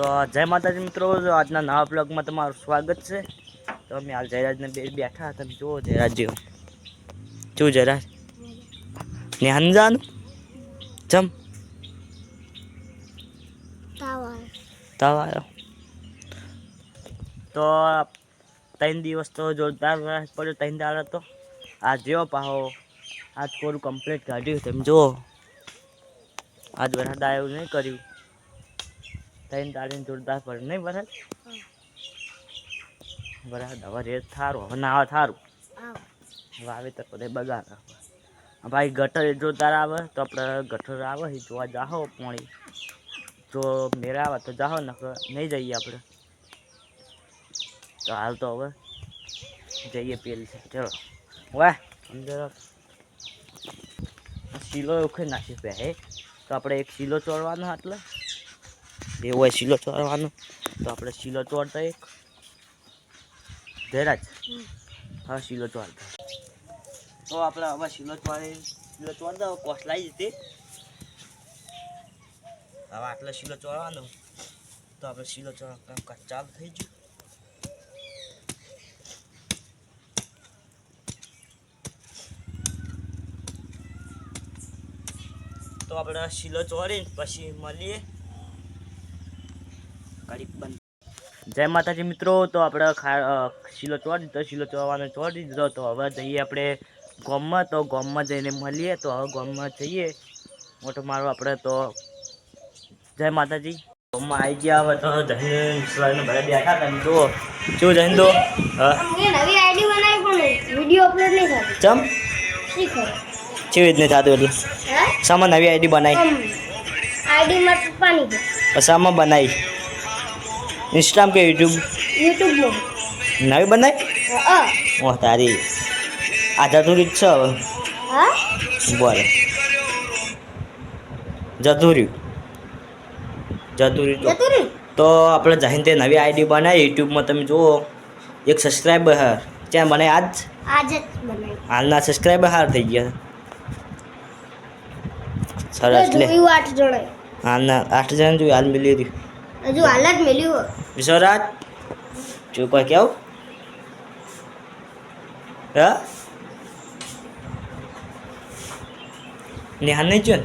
તો જય માતાજી મિત્રો આજના નવા બ્લોગમાં તમારું સ્વાગત છે. તો અમે હાલ જયરાજને બે બેઠા તમે જુઓ જયરાજ શું જયરાજ. ને હંજાનું જમ. તાવ આવ્યો તો ત્રણ દિવસ તો જોરદાર વરસ પડ્યો ત્રણ દાડા તો. આ જેવો પાહો આજ કોરું કમ્પ્લીટ કાઢ્યું તમે જુઓ. આજ વરસાદ આવ્યું નહીં કર્યું. ત્રણ તારીને જોરદાર પડે નહીં વરસાદ વરસાદ હવે રેત થારું હવે ના આવે થારું. વાવેતર બધે બગાડ ભાઈ ગટર એ જોરદાર આવે તો આપણે ગટર આવે એ જોવા જાહો પાણી. જો મેરા આવે તો જાહો નકર નહીં જઈએ આપણે તો હાલ તો હવે જઈએ પેલી છે ચલો. વાહ અંદર શીલો ઉખે નાખી પે તો આપણે એક શીલો ચોરવાનો એટલે એ હોય શીલો ચોરવાનો. તો આપણે શીલો ચોરતા એક. ધેરાજ? હા શીલો ચોરતા. તો આપણે હવે શીલો ચોરી શીલો ચોરતા કોસલાઈ જતી. હવે આટલો શીલો ચોરવાનો. તો આપણે શીલો ચોરવા કામ ચાલુ થઈ ગયું. તો આપણે શીલો ચોરી પછી મળીએ. બંધ. જય માતાજી મિત્રો તો આપણે શીલો ચોરી દીધો શીલો ચોરવાનો ચોડી દીધો તો હવે જઈએ આપણે ગોમમાં. તો ગોમમાં જઈને મળીએ. તો હવે ગામમાં જઈએ. મોટો મારો આપણે તો જય માતાજી. ગામમાં આવી ગયા હવે તો જઈને બેઠા શું જઈને દો નવી આઈડી બનાવી પણ વીડિયો અપલોડ નહીં થતો ચમ? કેવી રીતને થતું એટલે શામાં નવી આઈડી બનાવી. આઈડી માં પાણી આમાં બનાવી. ઇન્સ્ટાગ્રામ કે યુટ્યુબ યુટ્યુબ નવી બનાવી હા. ઓહ તારી. આ જતું રહ્યું જ છે હવે. હા? બોલે. જતું રહ્યું તો. આપણે જઈને તે નવી આઈડી બનાવી યુટ્યુબમાં તમે જુઓ. એક સબસ્ક્રાઈબર હાર ત્યાં મને આજ? આજ હાલના સબસ્ક્રાઈબર હાર થઈ ગયા. સરસ લે. હાલના આઠ જણ જોયું હાલ મિલી રહ્યું. હજુ હાલ જ મેલ્યું વિશ્વરાજ જો કોઈ કેવું? નિહાન નહીં જોયું?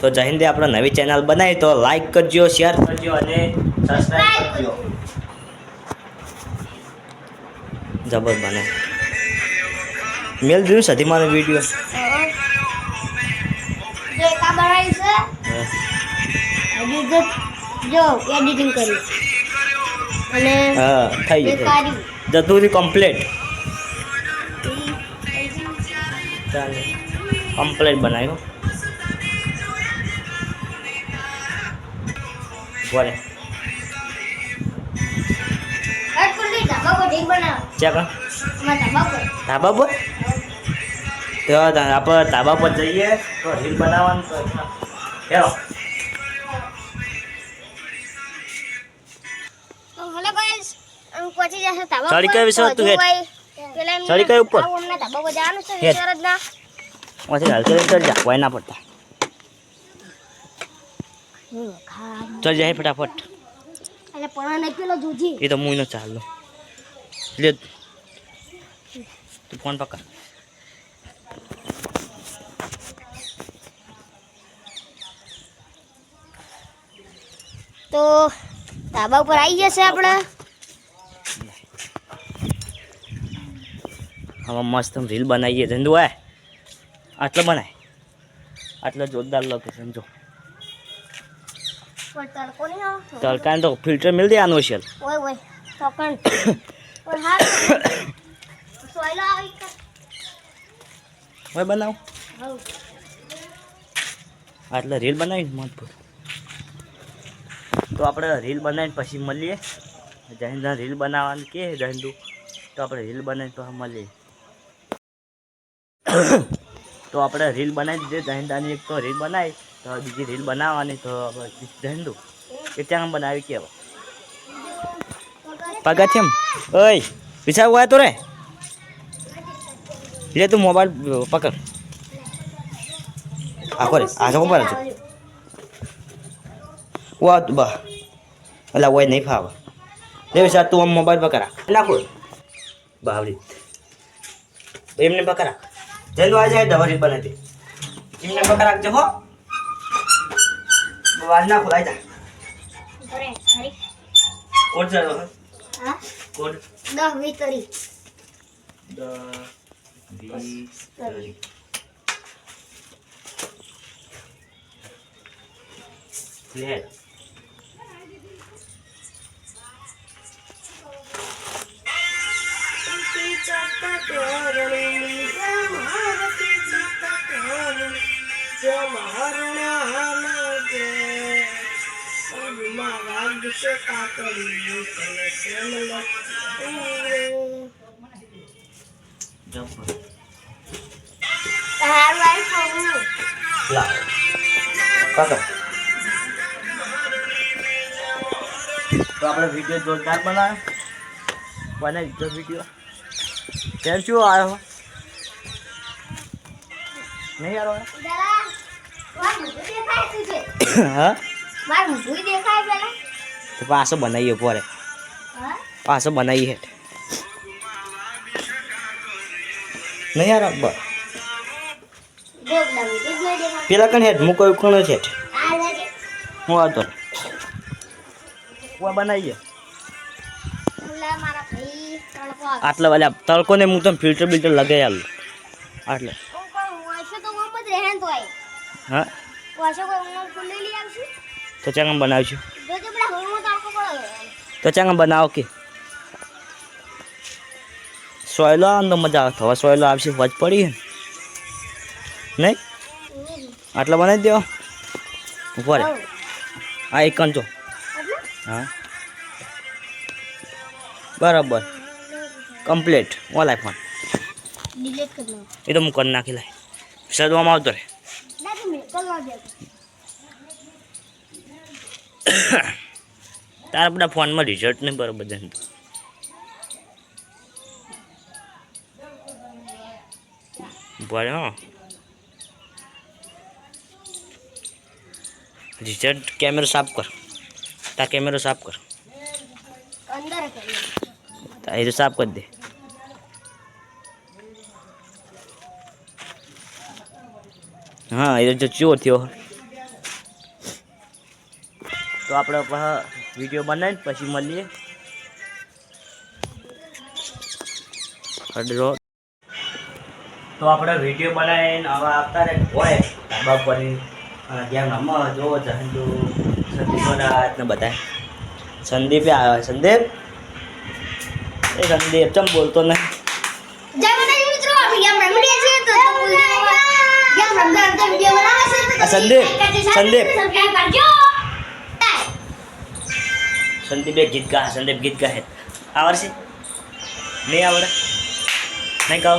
તો હિન્દે આપણે નવી ચેનલ બનાવી, તો લાઈક કરજો શેર કરજો અને સબસ્ક્રાઈબ કરજો. જબર બને. મેલ જોયું સધી મારો વીડિયો જે કા બનાવી છે હજુ જો એડિટિંગ કરી. અને હા થઈ ગયું જતુરી કમ્પ્લીટ ચાલે. કમ્પ્લીટ બનાવ્યું. બોલે. ધાબા પર ધાબા તો આપણે ધાબા પર જઈએ તો રીલ બનાવવાનું હેલો. પહોંચી જશે ચડી કઈ વિશે તો હેઠ? કઈ ઉપર? અમને ધાબા પર છે. ઓછી જા કોઈ ના પડતા. ચલ જાય ફટાફટ. એટલે પણ નહીં પેલો જુજી. એ તો હું નો ચાલો લે. તું ફોન પકડ. તો ધાબા ઉપર આવી જશે આપણે? હવે મસ્ત રીલ બનાવીએ ધંધુ આય. આટલો બનાય. આટલો જોરદાર લોકેશન જો તડકાને તો ફિલ્ટર મિલ દે આનો શેલ હવે બનાવ. આટલે રીલ બનાવીને મજબૂત તો આપણે રીલ બનાવીને પછી મળીએ. જહીન રીલ બનાવવાની કે જહીંદુ તો આપણે રીલ બનાવીને તો મળીએ. તો આપણે રીલ બનાવી દીધી. જહીંદાની એક તો રીલ બનાવી, તો બીજી રીલ બનાવવાની, તો જહીંદુ એ ત્યાં બનાવી કેવા. પગથિયમ. ઓય પીછા હોય તો રે. લે તું મોબાઈલ પકડ. આખો રે, આ જો પર વાત બા. અલા, ઓય નહીં ફાવે. લે વિશા તું આમ મોબાઈલ પકડા. નાખો. બાવડી એમને પકડા. જઈને આ જાય દવારી બને તે. એમને પકડ રાખજો હો. વાજ ના ખોલાય જા કોડ ચાલો હા? કોડ દ વિતરી દ વી તરી. લે જમ્પ લાવ પકડ તો આપણે વીડિયો જોરદાર બનાવ્યો બને દીધો વીડિયો કેમ શું આવ્યો નહીં આવ્યો હા? પાછો બનાવીએ પોરે પાછો બનાવીએ નહીં યાર પેલા કણ હેઠ મૂકો કોણ છે હું આવતો બનાવીએ. આટલા વાલે તડકો ને હું તો ફિલ્ટર બિલ્ટર લગાવી આલું. આટલે. હા? તો ચાંગા બનાવશું તો ચાંગા બનાવો કે? સોયલો આવે તો મજા આવે. હવે સોયલો આવશે, વજ પડી નહીં? આટલા બનાવી દેવા ઉપર હા, એક કંચો હા. બરાબર. કમ્પ્લીટ ઓલ આઈફોન એ તો હું કરી નાખી લાય સદવામાં આવતો રે તારા બધા ફોનમાં રિઝલ્ટ નહીં બરાબર જતું ભલે હા રિઝલ્ટ કેમેરો સાફ કર તા કેમેરો સાફ કર અંદર તા એ તો સાફ કરી દે હા એ તો ચો થયો. તો આપણે વીડિયો બનાવીને પછી મળીએ. અડરો તો આપણે વીડિયો બનાવીને હવે આવતા રહે હોય ધાબા પર જ્યાં ગામમાં જો જહંજુ સંદીપ ને બધા સંદીપે આવ્યો. સંદીપ? એ સંદીપ ચમ બોલતો નહીં જય માતાજી મિત્રો આપણે ગેમ રમી રહ્યા છીએ તો ગેમ રમતા રમતા વિડિયો બનાવે છે આ સંદીપ, સંદીપ. સબસ્ક્રાઇબ કરજો ગીત ગા સંદીપ ગીત ગાહે આવડશે નહીં આવડે નહીં કહો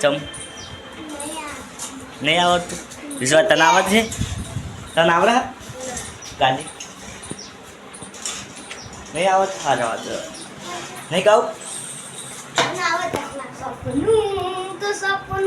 ચમ નહીં આવડતું વિશ્વા તને આવડે છે તને આવડે ગાડી નહીં આવડે હા જવા નહીં ગાવ